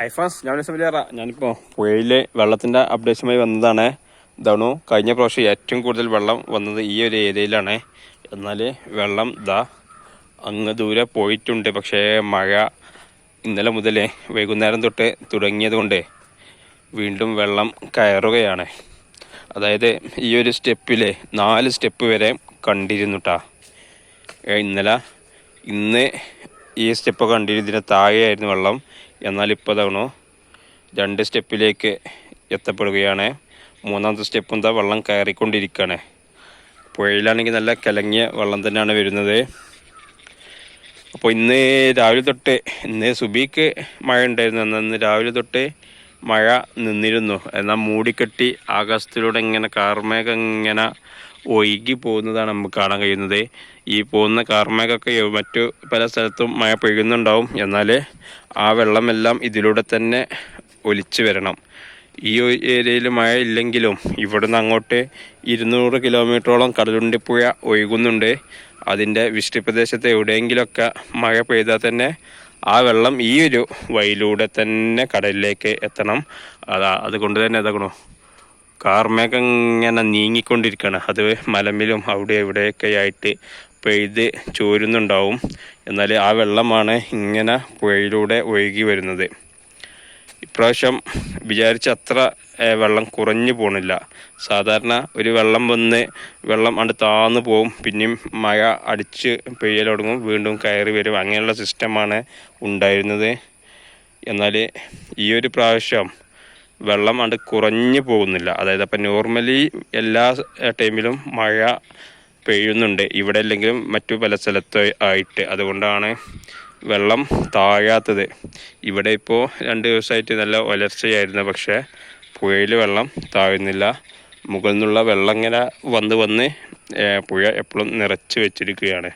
Hi friends ഞാൻ സമയറ ഞാനിപ്പോൾ പുഴയിലെ വെള്ളത്തിന്റെ അപ്ഡേഷനുമായി വന്നതാണ്. ഇതാണു കഴിഞ്ഞ പ്രാവശ്യം ഏറ്റവും കൂടുതൽ വെള്ളം വന്നത് ഈ ഒരു ഏരിയയിലാണ്. എന്നാൽ വെള്ളം ദാ അങ്ങ് ദൂരെ പോയിട്ടുണ്ട്. പക്ഷേ മഴ ഇന്നലെ മുതൽ വൈകുന്നേരം തൊട്ട് തുടങ്ങിയത് കൊണ്ട് വീണ്ടും വെള്ളം കയറുകയാണ്. അതായത് ഈ ഒരു സ്റ്റെപ്പിൽ നാല് സ്റ്റെപ്പ് വരെ കണ്ടിരുന്നു ട്ടാ. ഏ, ഇന്നലെ ഇന്ന് ഈ സ്റ്റെപ്പ് കണ്ടിരുന്നതിന് താഴെയായിരുന്നു വെള്ളം. എന്നാൽ ഇപ്പോൾ തവണ രണ്ട് സ്റ്റെപ്പിലേക്ക് എത്തപ്പെടുകയാണ്. മൂന്നാമത്തെ സ്റ്റെപ്പ് എന്താ വെള്ളം കയറിക്കൊണ്ടിരിക്കുകയാണ് പുഴയിലാണെങ്കിൽ നല്ല കലങ്ങിയ വെള്ളം തന്നെയാണ് വരുന്നത്. അപ്പോൾ ഇന്ന് രാവിലെ തൊട്ട് ഇന്ന് സുബിക്ക് മഴ ഉണ്ടായിരുന്നു എന്നാൽ ഇന്ന് രാവിലെ തൊട്ട് മഴ നിന്നിരുന്നു. എന്നാൽ മൂടിക്കെട്ടി ആകാശത്തിലൂടെ ഇങ്ങനെ കാർമേഘം ഇങ്ങനെ ഒഴുകി പോകുന്നതാണ് നമുക്ക് കാണാൻ കഴിയുന്നത്. ഈ പോകുന്ന കാർമേഘമൊക്കെ മറ്റു പല സ്ഥലത്തും മഴ പെയ്യുന്നുണ്ടാവും. എന്നാൽ ആ വെള്ളമെല്ലാം ഇതിലൂടെ തന്നെ ഒലിച്ചു വരണം. ഈ ഏരിയയിൽ മഴ ഇല്ലെങ്കിലും ഇവിടുന്ന് അങ്ങോട്ട് ഇരുന്നൂറ് കിലോമീറ്ററോളം കടലുണ്ടിപ്പുഴ ഒഴുകുന്നുണ്ട്. അതിന്റെ വിഷ്ടിപ്രദേശത്ത് എവിടെയെങ്കിലുമൊക്കെ മഴ പെയ്താൽ തന്നെ ആ വെള്ളം ഈ ഒരു വഴിയിലൂടെ തന്നെ കടലിലേക്ക് എത്തണം. അതാ അതുകൊണ്ട് തന്നെ ഇതാകണോ കാർമേഘം ഇങ്ങനെ നീങ്ങിക്കൊണ്ടിരിക്കുകയാണ് അത് മലമ്പിലും അവിടെ ഇവിടെയൊക്കെ ആയിട്ട് പെയ്ത് ചോരുന്നുണ്ടാവും. എന്നാൽ ആ വെള്ളമാണ് ഇങ്ങനെ പുഴയിലൂടെ ഒഴുകി വരുന്നത്. ഇപ്രാവശ്യം വിചാരിച്ച അത്ര വെള്ളം കുറഞ്ഞു പോണില്ല. സാധാരണ ഒരു വെള്ളം വന്ന് വെള്ളം അണ്ട് താന്ന് പോവും പിന്നെയും മഴ അടിച്ച് പെയ്യൽ തുടങ്ങും വീണ്ടും കയറി വരും. അങ്ങനെയുള്ള സിസ്റ്റമാണ് ഉണ്ടായിരുന്നത്. എന്നാൽ ഈ ഒരു പ്രാവശ്യം വെള്ളം അണ്ട് കുറഞ്ഞു പോകുന്നില്ല. അതായത് അപ്പം നോർമലി എല്ലാ ടൈമിലും മഴ പെയ്യുന്നുണ്ട്. ഇവിടെ അല്ലെങ്കിലും മറ്റു പല സ്ഥലത്ത് ആയിട്ട്. അതുകൊണ്ടാണ് വെള്ളം താഴാത്തത്. ഇവിടെ ഇപ്പോൾ രണ്ട് ദിവസമായിട്ട് നല്ല ഒലർച്ചയായിരുന്നു പക്ഷേ പുഴയിൽ വെള്ളം താഴുന്നില്ല. മുകളിൽ നിന്നുള്ള വെള്ളം ഇങ്ങനെ വന്ന് വന്ന് പുഴ എപ്പോഴും നിറച്ച് വെച്ചിരിക്കുകയാണ്.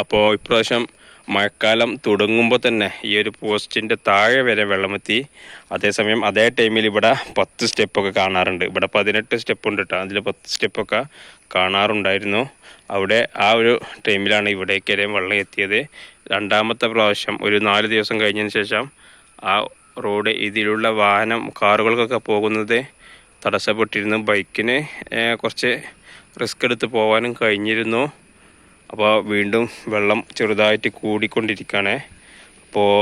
അപ്പോൾ ഇപ്രാവശ്യം മഴക്കാലം തുടങ്ങുമ്പോൾ തന്നെ ഈ ഒരു പോസ്റ്റിന്റെ താഴെ വരെ വെള്ളമെത്തി. അതേസമയം അതേ ടൈമിൽ ഇവിടെ പത്ത് സ്റ്റെപ്പൊക്കെ കാണാറുണ്ട്. ഇവിടെ പതിനെട്ട് സ്റ്റെപ്പ് ഉണ്ട് കേട്ടോ അതിൽ പത്ത് സ്റ്റെപ്പൊക്കെ കാണാറുണ്ടായിരുന്നു. അവിടെ ആ ഒരു ടൈമിലാണ് ഇവിടേക്ക് വെള്ളം എത്തിയത്. രണ്ടാമത്തെ പ്രാവശ്യം ഒരു നാല് ദിവസം കഴിഞ്ഞതിന് ശേഷം ആ റോഡ് ഇതിലുള്ള വാഹനം കാറുകൾക്കൊക്കെ പോകുന്നത് തടസ്സപ്പെട്ടിരുന്നു. ബൈക്കിന് കുറച്ച് റിസ്ക് എടുത്ത് പോകാനും കഴിഞ്ഞിരുന്നു. അപ്പോൾ വീണ്ടും വെള്ളം ചെറുതായിട്ട് കൂടിക്കൊണ്ടിരിക്കുകയാണ്. അപ്പോൾ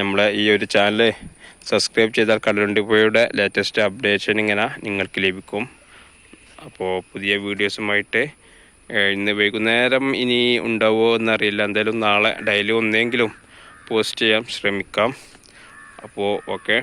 നമ്മളെ ഈ ഒരു ചാനൽ സബ്സ്ക്രൈബ് ചെയ്താൽ കടലുണ്ടിപ്പുഴയുടെ ലേറ്റസ്റ്റ് അപ്ഡേഷൻ ഇങ്ങനെ നിങ്ങൾക്ക് ലഭിക്കും. അപ്പോൾ പുതിയ വീഡിയോസുമായിട്ട് ഇന്ന് വൈകുന്നേരം ഇനി ഉണ്ടാവുമോ എന്നറിയില്ല. എന്തായാലും നാളെ ഡെയിലി ഒന്നെങ്കിലും പോസ്റ്റ് ചെയ്യാൻ ശ്രമിക്കാം. അപ്പോൾ ഓക്കെ.